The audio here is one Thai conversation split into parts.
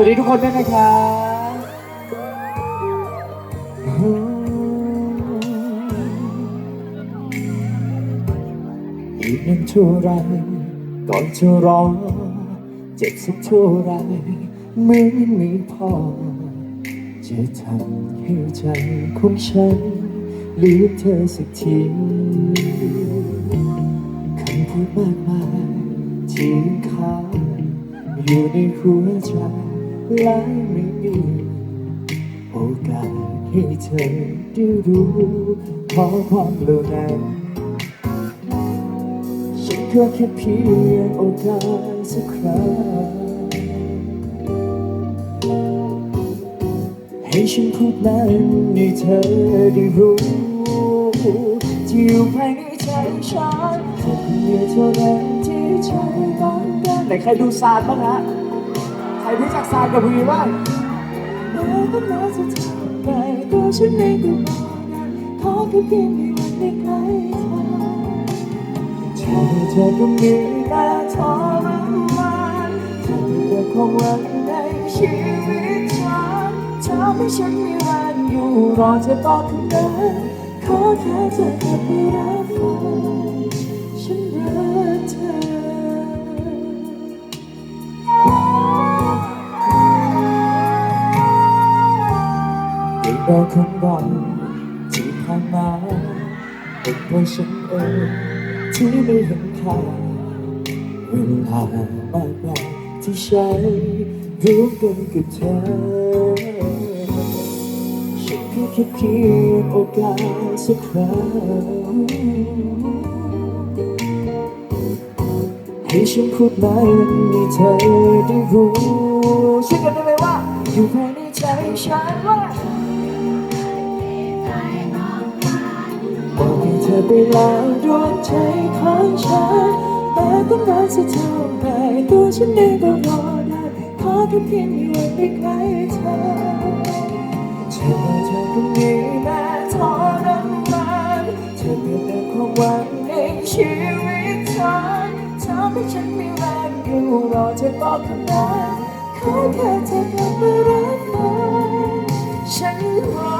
วัสดีทุกคนด้วยนะครับอีกนานเท่าไรก่อนจะรอ เจ็บสักเท่าไรไม่มีพอ จะทำให้ใจของฉันลืมเธอสักทีคำพูดมากมายที่ค้างอยู่ในหัวใจ และไม่มีโอกาสให้เธอได้รู้ขอความเหล่านั้นฉันก็แค่เพียงโอกาสสักครั้งให้ฉันพูดนั้นให้เธอได้รู้ ที่อยู่ภายในใจฉันเธอเดียวเท่านั้นที่ใจต้องการไหนใครดูศาสตร์บ้างฮะ รรู้จักศาสตร์กับวีบ้างแม้ว่าเราจะทำไปตัวฉันเองก็บอกันขอแค่เพียงให้วันได้ใกล้เธอเธอเธอก็มีแต่ทรมานเธอเป็นแต่ความหวังในชีวิตฉันทำให้ฉันมีแรงอยู่รอเธอต่อบคำนั้นขอแค่เธอกลับไปรับฟัง เรื่องราวของเราที่ผ่านมาเป็นเพราะฉันเองที่ไม่เห็นค่าเวลามากมายที่ใช้ร่วมกันกับเธอฉันแค่แค่เพียงโอกาสสักครั้งให้ฉันพูดมันให้เธอได้รู้ช่วยกันได้ไหมว่าอยู่ภายในใจฉันว่า ไปแล้วดวงใจของฉันแม้ต้องนานสักเท่าไหร่ตัวฉันเองก็รอได้ขอแค่เพียงมีวันได้ใกล้เธอเธอเธอก็มีแม้ทรมานเธอเป็นแต่ความหวังในชีวิตฉันทำให้ฉันมีแรงอยู่รอเธอตอบคำนั้นขอแค่เธอกลับมารับฟังฉันรัก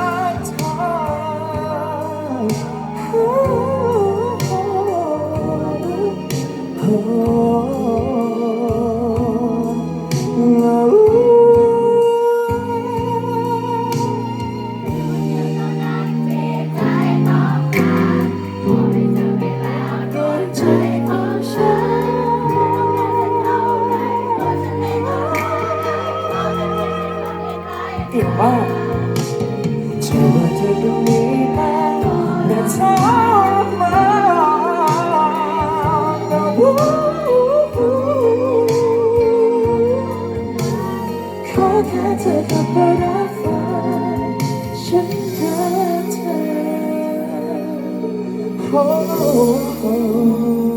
เก่งมากเธอว่าเธอก็มี oh, oh. oh.